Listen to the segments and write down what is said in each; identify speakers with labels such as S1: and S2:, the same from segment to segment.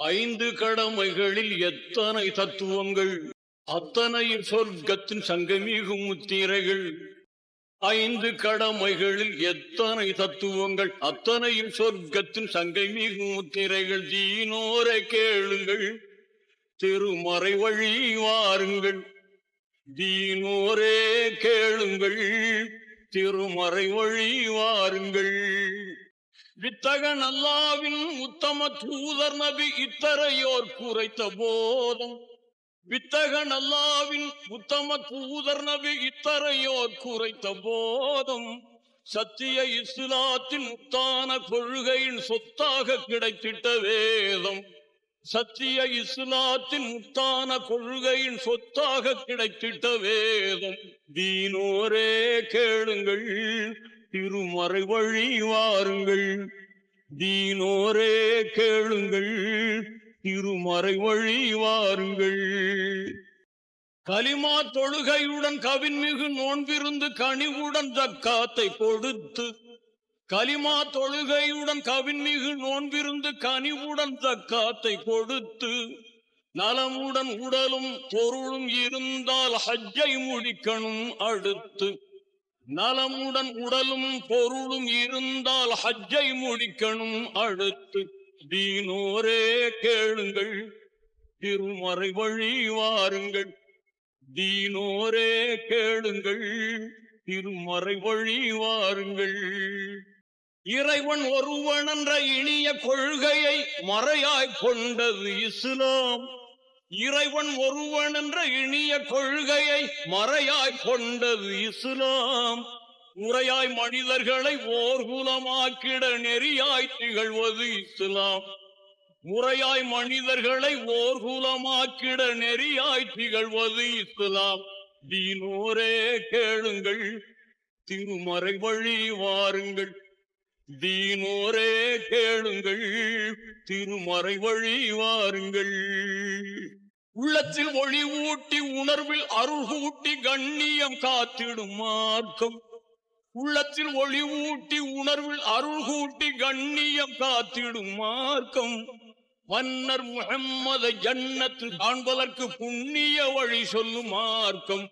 S1: ஐந்து கடமைகளில் எத்தனை தத்துவங்கள் அத்தனை சொர்க்கத்தின் சங்கமிகும் முத்திரைகள். ஐந்து கடமைகளில் எத்தனை தத்துவங்கள் அத்தனையும் சொர்க்கத்தின் சங்கமிகும் முத்திரைகள். தீனோர கேளுங்கள் திருமறை வழி வாருங்கள். தீனோரே கேளுங்கள் திருமறை வழி வாருங்கள். வித்தகன் நல்லாவின் உத்தம தூதர் நபி இத்தரையோர் குறைத்த போதும். வித்தகன் நல்லாவின் உத்தம தூதர் நபி இத்தரையோர் குறைத்த போதும். சத்திய இஸ்லாத்தின் முத்தான கொள்கையின் சொத்தாக கிடைத்திட்ட வேதம். சத்திய இஸ்லாத்தின் முத்தான கொள்கையின் சொத்தாக கிடைத்திட்ட வேதம். தீனோரே கேளுங்கள். திருமறை வழி வாருங்கள். தீனோரே கேளுங்கள். திருமறை வழி வாருங்கள். கலிமா தொழுகையுடன் கவின்மிகு நோன்பிருந்து கனிவுடன் ஜக்காத்தை கொடுத்து கலிமா தொழுகையுடன் கவின்மிகு நோன்பிருந்து கனிவுடன் ஜக்காத்தை கொடுத்து நலமுடன் உடலும் பொருளும் இருந்தால் ஹஜ்ஜை முடிக்கணும் அடுத்து. நலமுடன் உடலும் பொருளும் இருந்தால் ஹஜ்ஜை முடிக்கணும். அடுத்து தீனோரே கேளுங்கள். திருமறை வழி வாருங்கள். தீனோரே கேளுங்கள். திருமறை வழி வாருங்கள். இறைவன் ஒருவன் என்ற இனிய கொள்கையை மறையாய் கொண்டது இஸ்லாம். இறைவன் ஒருவன் என்ற இனிய கொள்கையை மறையாய் கொண்டது இஸ்லாம். முறையாய் மனிதர்களை ஓர் குலமாக்கிட நெறியாய் திகழ்வது இஸ்லாம். முறையாய் மனிதர்களை ஓர் குலமாக்கிட நெறியாய் திகழ்வது இஸ்லாம். தீனோரே கேளுங்கள் திருமறை வழி வாருங்கள். தீனோரே கேளுங்கள் திருமறை வழி வாருங்கள். உள்ளத்தில் ஒளி ஊட்டி உணர்வில் அருள் ஊட்டி கண்ணியம் காத்திடும் மார்க்கம். உள்ளத்தில் ஒளி ஊட்டி உணர்வில் அருள் கூட்டி கண்ணியம் காத்திடும் மார்க்கம். மன்னர் முகம்மத ஜன்னத்து காண்பதற்கு புண்ணிய வழி சொல்லும் மார்க்கம்.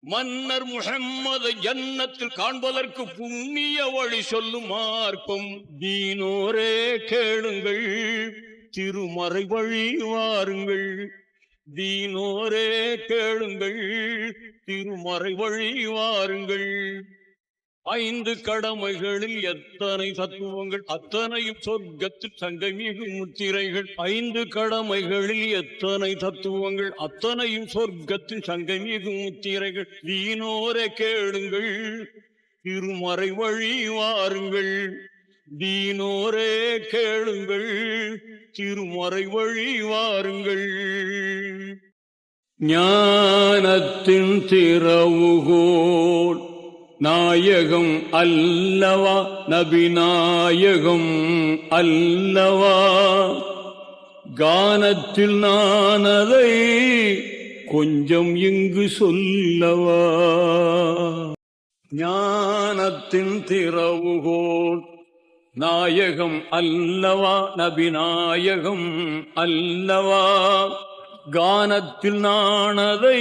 S1: மன்னர் முகம்மத ஜன்னத்தில் காண்பதற்கு புண்ணிய வழி சொல்லும் மார்க்கம். தீனோரே கேளுங்கள் திருமறை வழி வாருங்கள். தீனோரே கேளுங்கள் திருமறை வழி வாருங்கள். ஐந்து கடமைகளில் எத்தனை தத்துவங்கள் அத்தனையும் சொர்க்கத்தில் சங்கமிகும் முத்திரைகள். ஐந்து கடமைகளில் எத்தனை தத்துவங்கள் அத்தனையும் சொர்க்கத்தில் சங்கமிகும் முத்திரைகள். தீனோரை கேளுங்கள் திருமறை வழி வாருங்கள். தீனோரே கேளுங்கள் திருமறை வழி வாருங்கள். ஞானத்தின் திறவுகோல் நாயகம் அல்லவா நபிநாயகம் அல்லவா? கானத்தில் நான் அதை கொஞ்சம் இங்கு சொல்லவா? ஞானத்தின் திறவுகோல் நாயகம் அல்லவா நபிநாயகம் அல்லவா? கானத்தில் நானதை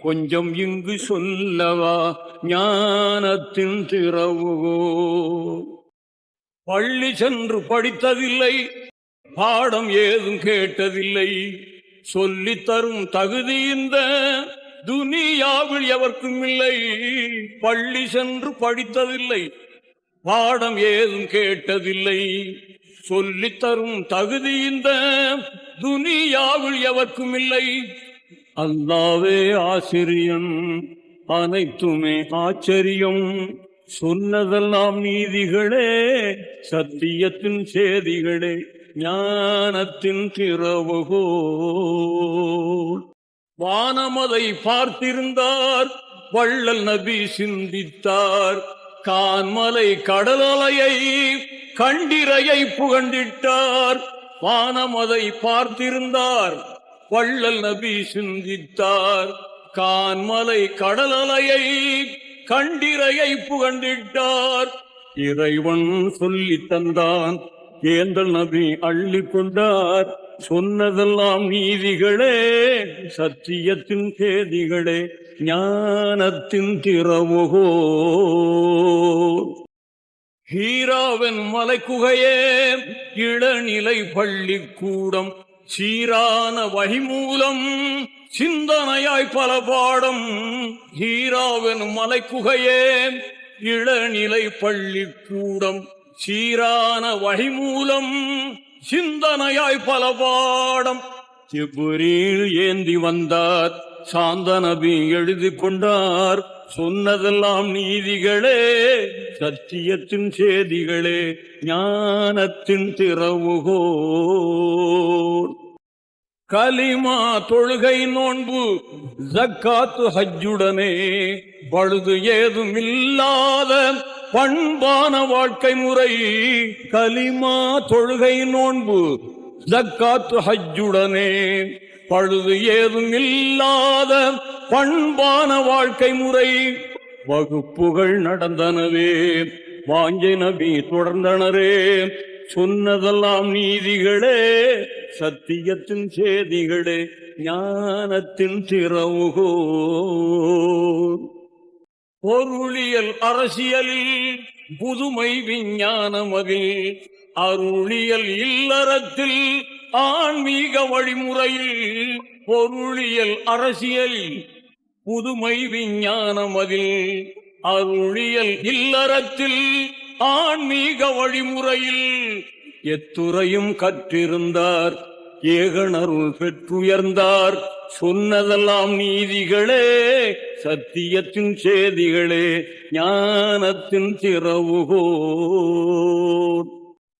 S1: கொஞ்சம் இங்கு சொல்லவா? ஞானத்தின் திறவுகோ பள்ளி சென்று படித்ததில்லை பாடம் ஏதும் கேட்டதில்லை. சொல்லி தரும் தகுதி இந்த துனியாவில் எவர்க்கும் இல்லை. பள்ளி சென்று படித்ததில்லை பாடம் ஏதும் கேட்டதில்லை. சொல்லித் தரும் தகுதி இந்த துனியாவில் எவர்க்கும் இல்லை அல்லாவே ஆசிரியன் அனைத்துமே ஆச்சரியம். சொன்னதெல்லாம் நீதிகளே சத்தியத்தின் சேதிகளே ஞானத்தின் திறவுகோ. வானமதை பார்த்திருந்தார் வள்ளல் நபி சிந்தித்தார். கான்மலை கடலலையை கண்டிரையை புகண்டிட்டார். வானமதை பார்த்திருந்தார். வள்ளல் நபி சிந்தித்தார். கான்மலை கடலலையை கண்டிரையை புகண்டிட்டார். இறைவன் சொல்லி தந்தான். ஏந்தல் நபி அள்ளி கொண்டார். சொன்னதெல்லாம் நீதிகளே சத்தியத்தின் கேதிகளே. ஞானத்தின் திறமுகோ ஹீராவின் மலைக்குகையே இளநிலை பள்ளிக்கூடம் சீரான வழிமூலம் சிந்தனையாய் பல பாடம். ஹீராவின் மலைக்குகையே இளநிலை பள்ளிக்கூடம் சீரான வழிமூலம் சிந்தனையாய் பல பாடம். ஜிப்ரீல் ஏந்தி வந்தார். சாந்த நபி எழுதி கொண்டார் சொன்னதெல்லாம் நீதிகளே சத்தியத்தின் சேதிகளே ஞானத்தின் திறவுகோ கலிமா தொழுகை நோன்பு ஜக்காத்து ஹஜ்ஜுடனே பழுது ஏதும் இல்லாத பண்பான வாழ்க்கை முறை. கலிமா தொழுகை நோன்பு ஜக்காத்து ஹஜ்ஜுடனே பழுது ஏதும் இல்லாத பண்பான வாழ்க்கை முறை. வகுப்புகள் நடந்தனவே வாஞ்சை நபி தொடர்ந்தனரே. சொன்னதெல்லாம் நீதிகளே சத்தியத்தின் சேதிகளே ஞானத்தின் திறவுகோ. பொருளியல் அரசியலில் புதுமை விஞ்ஞானமதில் அருளியல் இல்லறத்தில் ஆன்மீக வழிமுறையில் பொருளியல் அரசியலில் புதுமை விஞ்ஞானமதில் அருளியல் இல்லறத்தில் ஆன்மீக வழிமுறையில் எத்துறையும் கற்றிருந்தார் ஏகனருள் பெற்றுயர்ந்தார். சொன்னதெல்லாம் நீதிகளே சத்தியத்தின் சேதிகளே ஞானத்தின் திறவுகோ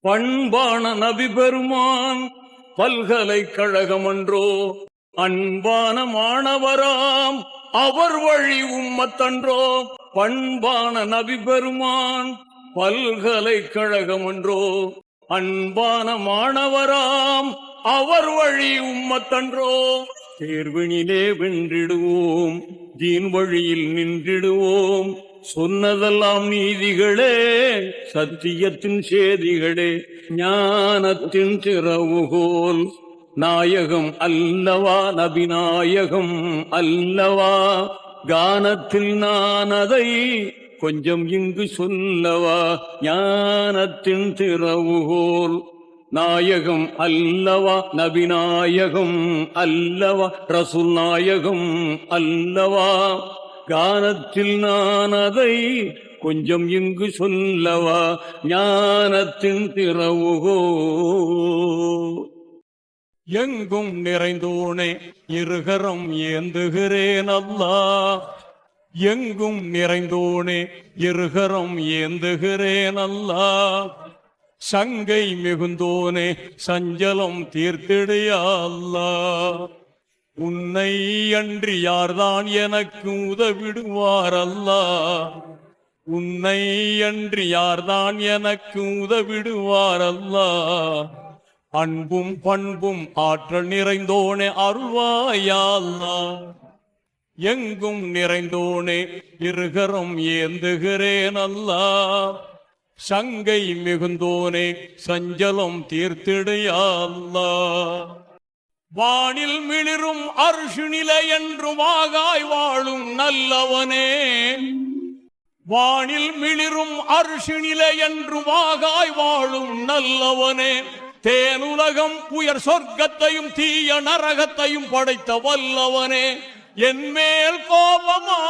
S1: பண்பான நபி பெருமான் பல்கலைக்கழகம் அன்றோ. அன்பான மாணவராம் அவர் வழி உம்மத்தன்றோ பண்பான நபி பெருமான் பல்கலைக்கழகம் பல்கலைக்கழகமன்றோ அன்பான மாணவராம் அவர் வழி உம்மத்தன்றோ தேர்வினிலே வென்றிடுவோம் தீன் வழியில் நின்றிடுவோம். சொன்னதெல்லாம் நீதிகளே சத்தியத்தின் சேதிகளே ஞானத்தின் திறவுகோல் நாயகம் அல்லவா நபிநாயகம் அல்லவா? கானத்தில் நான் அதை கொஞ்சம் இங்கு சொல்லவா? ஞானத்தின் திறவுகோல் நாயகம் அல்லவா நபிநாயகம் அல்லவா? ரசுல் நாயகம் அல்லவா? கானத்தில் நான் அதை கொஞ்சம் இங்கு சொல்லவா? ஞானத்தின் திறவுகோ. எங்கும் நிறைந்தோனே இருகரம் ஏந்துகிறேன் அல்லா. எங்கும் நிறைந்தோனே இருகரம் ஏந்துகிறேன் அல்லா. சங்கை மிகுந்தோனே சஞ்சலம் தீர்த்திடையா அல்லா. உன்னை அன்றி யார்தான் எனக்கு உதவிடுவார் அல்லா உன்னை அன்றி யார்தான் எனக்கு உதவிடுவார் அல்லா அன்பும் பண்பும் ஆற்றல் நிறைந்தோனே அருள்வாயல்லா. எங்கும் நிறைந்தோனே இருகரம் ஏந்துகிறேன் அல்லா சங்கை மிகுந்தோனே சஞ்சலம் தீர்த்திடையல்லா. வானில் மிளிரும் அர்ஷு நிலை என்றும் ஆகாய் வாழும் நல்லவனே. வானில் மிளிரும் அர்ஷு நிலை என்றும் ஆகாய் வாழும் நல்லவனே. தேனுலகம் உயர் சொர்க்கத்தையும் தீய நரகத்தையும் படைத்த வல்லவனே. என் மேல் கோபமா?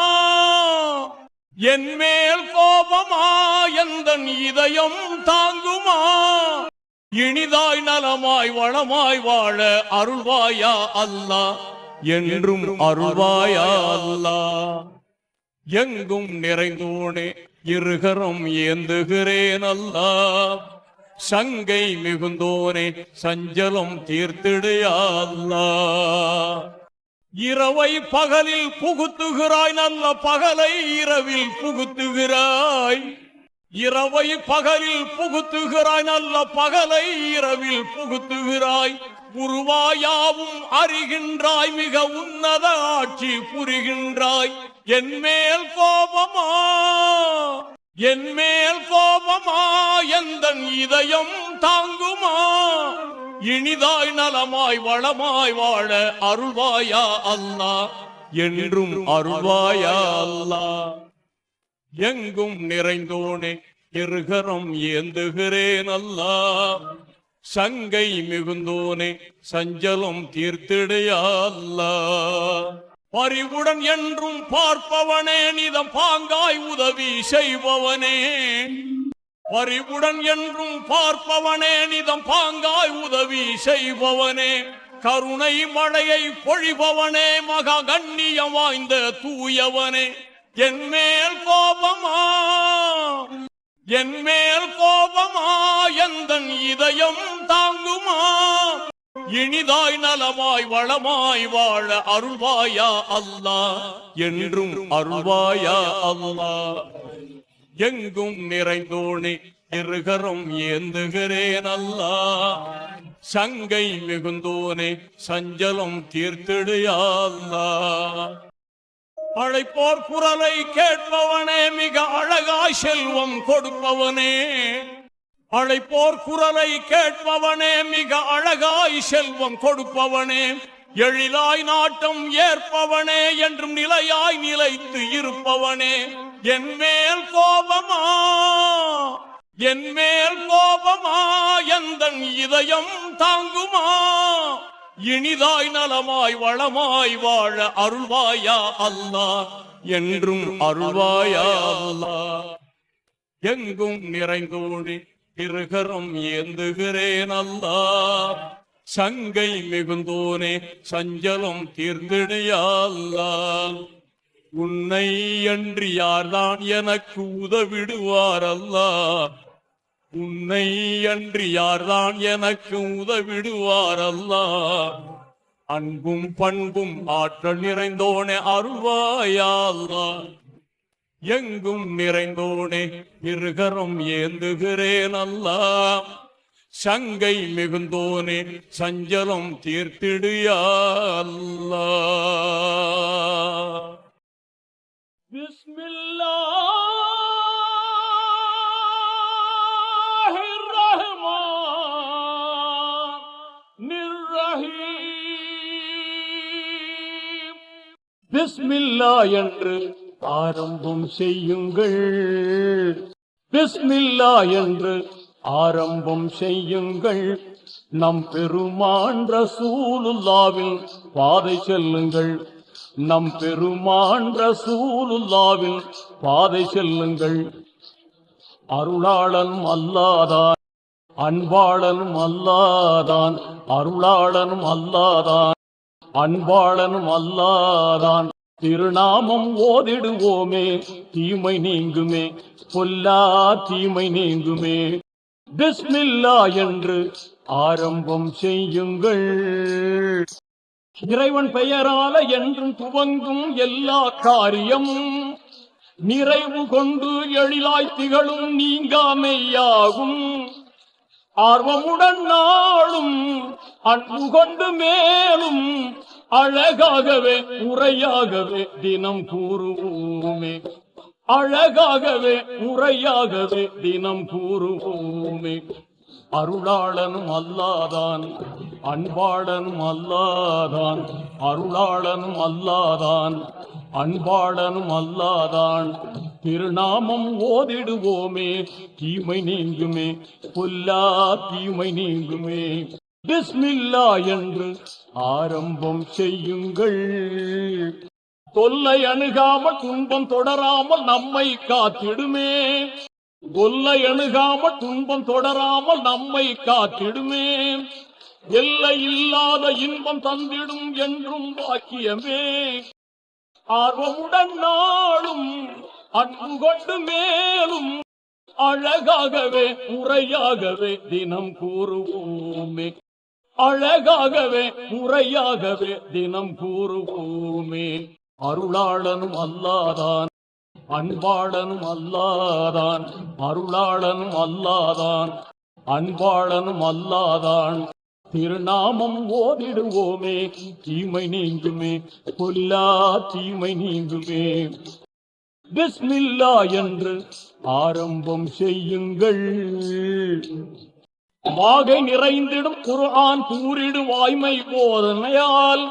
S1: என் மேல் கோபமா? எந்த இதயம் தாங்குமா? இனிதாய் நலமாய் வளமாய் வாழ அருள்வாயா அல்லா. என்றும் அருள்வாயா அல்லா. எங்கும் நிறைந்தோனே இருகரம் ஏந்துகிறேன் அல்லா. சங்கை மிகுந்தோனே சஞ்சலம் தீர்த்திடையா அல்லா. இரவை பகலில் புகுத்துகிறாய் நல்ல பகலை இரவில் புகுத்துகிறாய். இரவை பகலில் புகுத்துகிறாய் நல்ல பகலை இரவில் புகுத்துகிறாய். உருவாயாவும் அறிகின்றாய் மிக உன்னத ஆட்சி புரிகின்றாய். என் மேல் கோபமா? என் மேல் கோபமா? எந்த இதயம் தாங்குமா? இனிதாய் நலமாய் வளமாய் வாழ அருள்வாயா அல்லா என்றும் அருள்வாயா அல்லா எங்கும் நிறைந்தோனே இருகரம் ஏந்துகிறேன் அல்லா. சங்கை மிகுந்தோனே சஞ்சலம் தீர்த்திடையல்லா பறிவுடன் என்றும் பார்ப்பவனே நிதம் பாங்காய் உதவி செய்பவனே. பறிவுடன் என்றும் பார்ப்பவனே நிதம் பாங்காய் உதவி செய்பவனே. கருணை மழையை பொழிபவனே மகா கண்ணியம் வாய்ந்த தூயவனே. என் மேல் கோபமா? என் மேல் கோபமா? எந்த இதயம் தாங்குமா? இனிதாய் நலமாய் வளமாய் வாழ அருள்வாயா அல்லா? என்றும் அருள்வாயா அல்லா? எங்கும் நிறைந்தோனே இருகரம் ஏந்துகிறேன் அல்லா. சங்கை மிகுந்தோனே சஞ்சலம் தீர்த்திடையா அல்லாஹ் அழைப்போர் குரலை கேட்பவனே மிக அழகாய் செல்வம் கொடுப்பவனே. அழைப்போர் குரலை கேட்பவனே மிக அழகாய் செல்வம் கொடுப்பவனே. எழிலாய் நாட்டம் ஏற்பவனே என்றும் நிலையாய் நிலைத்து இருப்பவனே. என் மேல் கோபமா? என் மேல் கோபமா? எந்தன் இதயம் தாங்குமா? இனிதாய் நலமாய் வளமாய் வாழ அருள்வாயா அல்லா. என்றும் அருள்வாயா அல்லா. எங்கும் நிறைந்தோடி இருகரம் ஏந்துகிறேன் அல்லா. சங்கை மிகுந்தோனே சஞ்சலம் தீர்ந்திடையல்லா உன்னை அன்றி யார்தான் எனக்கு உதவிடுவார் அல்லா. உன்னை அன்றி யார்தான் எனக்கு உதவிடுவார் அல்லா அன்பும் பண்பும் ஆற்றல் நிறைந்தோனே அருள்வாயா எங்கும் நிறைந்தோனே இருகரம் ஏந்துகிறேன் அல்லா சங்கை மிகுந்தோனே சஞ்சலம் தீர்த்திடுயா அல்லா பிஸ்மில்லா என்று ஆரம்பம் செய்யுங்கள். பிஸ்மில்லா என்று ஆரம்பம் செய்யுங்கள். நம் பெருமான் ரசூலுல்லாவில் பாதை செல்லுங்கள். நம் பெருமான் ரசூலுல்லாவில் பாதை செல்லுங்கள். அருளாளன் அல்லாதான் அன்பாளனும் அல்லாதான் அருளாளனும் அல்லாதான் அன்பாளனும் அல்லாதான். திருநாமம் ஓதிடுவோமே தீமை நீங்குமே பொல்லா தீமை நீங்குமே. பிஸ்மில்லா என்று ஆரம்பம் செய்யுங்கள். இறைவன் பெயரால என்றும் துவங்கும் எல்லா காரியமும் நிறைவு கொண்டு எழிலாய் திகழும் நீங்காமையாகும். ஆர்வமுடன் நாளும் அன்பு கொண்டு மேலும் அழகாகவே உரையாகவே தினம் கூறுவோமே. அழகாகவே உரையாகவே தினம் கூறுவோமே. அருளாளனும் அல்லாதான் அன்பாளனும் அல்லாதான் அருளாளனும் அல்லாதான் அன்பாளனும் அல்லாதான். திருநாமம் ஓதிடுவோமே தீமை நீங்குமே புல்லா தீமை நீங்குமே. பிஸ்மில்லா என்று ஆரம்பம் செய்யுங்கள். தொல்லை அணுகாமல் துன்பம் தொடராமல் நம்மை காத்திடுமே. கொல்லை அணுகாமல் துன்பம் தொடராமல் நம்மை காத்திடுமே. எல்லை இல்லாத இன்பம் தந்திடும் என்றும் பாக்கியமே ஆர்வமுடன் நாளும் அன்பு கொண்டு மேலும் அழகாகவே உரையாகவே தினம் கூறுவோமே. அழகாகவே உரையாகவே தினம் கூறுவோமே. அருளாளனும் அல்லாதான் அன்பாளனும் அல்லாதான் அருளாளனும் அல்லாதான் அன்பாளனும் அல்லாதான் திருநாமம் ஓதிடுவோமே தீமை நீங்குமே பொல்லா தீமை நீங்குமே. பிஸ்மில்லா என்று ஆரம்பம் செய்யுங்கள். வாகை நிறைந்திடும் குர்ஆன் கூறிடு வாய்மை போதனையால்.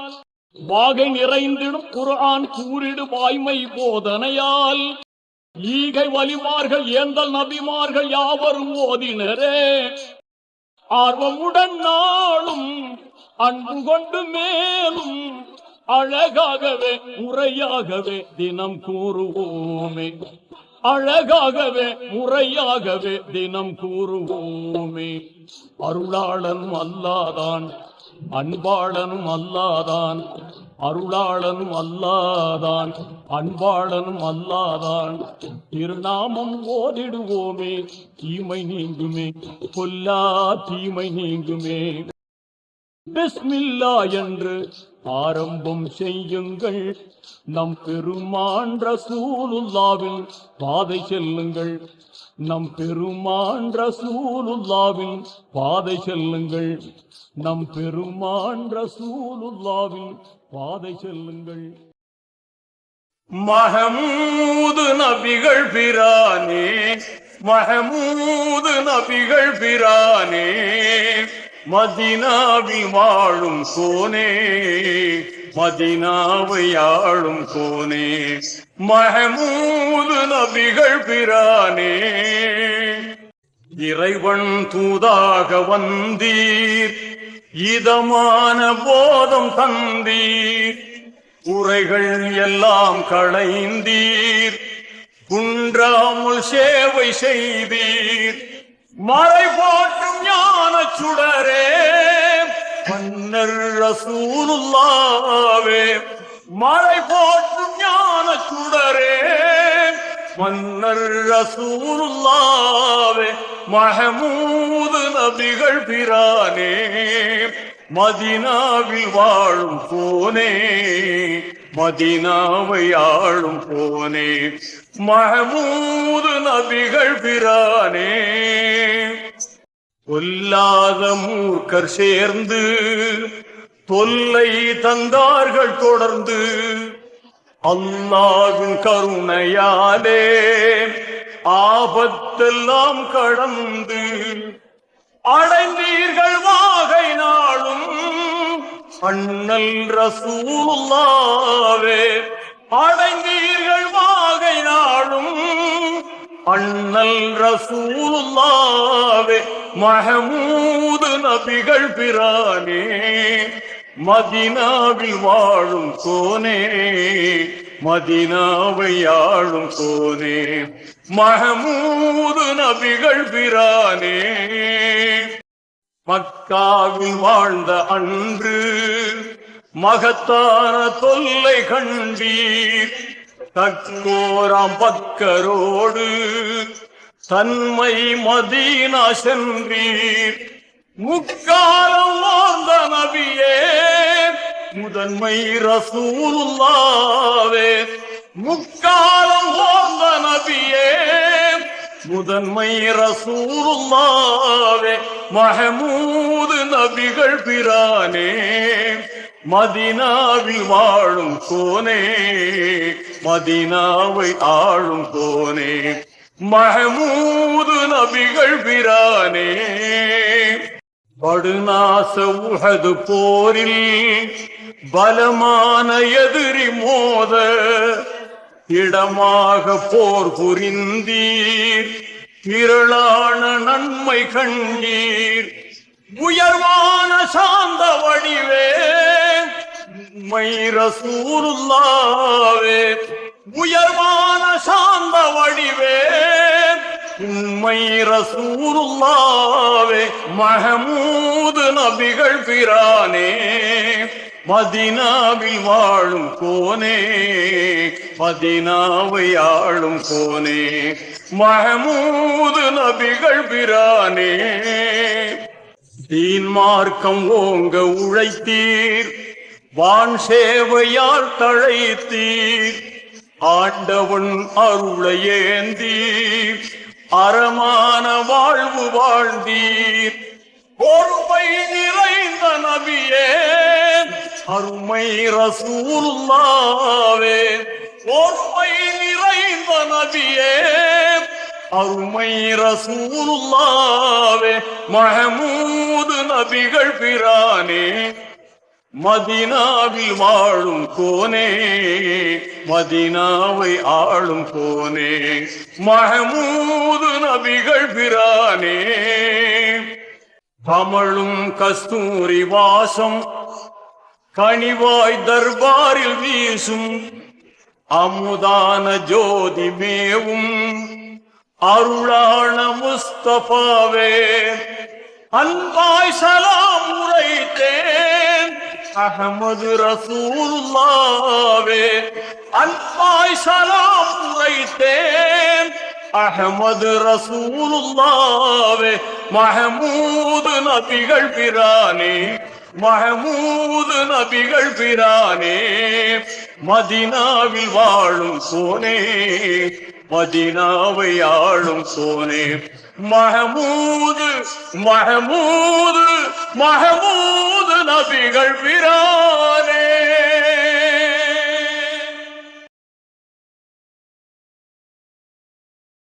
S1: வாகை நிறைந்திடும் குர்ஆன் கூறிடு வாய்மை போதனையால். ஈகை வலிமார்கள் ஏந்தல் நபிமார்கள் யாவரும் ஓதினரே. ஆர்வமுடன் நாளும் அன்பு கொண்டு மேலும் அழகாகவே முறையாகவே தினம் கூறுவோமே. அழகாகவே முறையாகவே தினம் கூறுவோமே. அருளாளனும் அல்லாதான் அன்பாளனும் அல்லாதான் அருளாளனும் அல்லாதான் அன்பாளனும் அல்லாதான். திருநாமம் ஓதிடுவோமே தீமை நீங்குமே பொல்லா தீமை நீங்குமே. பிஸ்மில்லா என்று ஆரம்பம் செய்யுங்கள். நம் பெருமான் ரசூலுல்லாவின் பாதை செல்லுங்கள். நம் பெருமான் ரசூலுல்லாவின் பாதை செல்லுங்கள். நம் பெருமான் ரசூலுல்லாவின் பாதை செல்லுங்கள். மகமூது நபிகள் பிரானே மகமூது நபிகள் பிரானே மதினாவி வாழும் கோனே மதினாவை ஆளும் கோனே மகமூது நபிகள் பிரானே. இறைவன் தூதாக வந்தீர் இதமான போதம் தந்தீர். உரைகள் எல்லாம் களைந்தீர். குன்றாமல் சேவை செய்தீர். மறை போற்றும் ஞான சுடரே. மன்னர் ரசூலுல்லாவே. மறை போற்றும் ஞான சுடரே. மன்னர் ரசூலுல்லாவே மஹமூது நபிகள் பிரானே மதினாவில் வாழும் போனே மதினாவை ஆளும் போனே மஹமூது நபிகள் பிரானே. கொல்லாத மூர்க்கர் சேர்ந்து தொல்லை தந்தார்கள் தொடர்ந்து அல்லாவின் கருணையாலே ஆபத்தெல்லாம் கடந்து அடைந்தீர்கள் வாகை நாளும். அண்ணல் ரசூலுல்லாவே அடைந்தீர்கள் வாகை நாளும். அண்ணல் ரசூலுல்லாவே மஹமூது நபிகள் பிரானே மதினாவில் வாழும் கோனே மதினாவை ஆளும் கோனே மகமூது நபிகள் பிரானே. மக்காவில் வாழ்ந்த அன்று மகத்தான தொல்லை கண்டீர். தக்கோராம் பக்கரோடு தன்மை மதீனா சென்றீர். முக்காலம் வாழ்ந்த நபியே முதன்மை ரசூலுல்லாவே. முக்காலம் வாழ்ந்த நபியே முதன்மை ரசூலுல்லாவே. மஹமூது நபிகள் பிரானே மதினாவில் வாழும் கோனே. மதினாவை ஆளும் கோனே. மஹமூது நபிகள் பிரானே. படுநாச உகது போரில் பலமான எதிரி மோத இடமாக போர் புரிந்தீர். திரளான நன்மை கண்டீர். உயர்வான சாந்த வடிவே மை ரசூலுல்லாவே. உயர்வான சாந்த வடிவே உண்மை ரசூருல்லாவே மஹமூது நபிகள் பிரானே மதினாவில் வாழும் கோனே மதினாவை ஆளும் கோனே மஹமூது நபிகள் பிரானே. தீன் மார்க்கம் ஓங்க உழைத்தீர் வான் சேவையால் தழைத்தீர் ஆண்டவன் அருளை ஏந்தீர். அறமான வாழ்வு வாழ்ந்தீர். பொறுப்பை நிறைந்த நபியே அருமை ரசூல்லாவே பொறுப்பை நிறைந்த நபியே
S2: அருமை ரசூலுல்லாவே. மஹமூது நபிகள் பிரானே மதினாவில் வாழும் கோனே மதினாவை ஆளும் கோனே மஹமூது நபிகள் பிரானே. தமிழும் கஸ்தூரி வாசம் கனிவாய் தர்பாரில் வீசும் அமுதான ஜோதி மேவும் அருளான முஸ்தபாவே. அன்பாய் சலா அகமது ரசூல்லாவே அன்பாய் சலாம் உரைத்தேன். அகமது ரசூலுல்லாவே மஹமூது நபிகள் பிரானே மஹமூது நபிகள் பிரானே மதினாவில் வாழும் சோனே மதினாவை ஆளும் சோனே. மஹமூது மஹமூது மஹமூது நபிகள் பிரானே.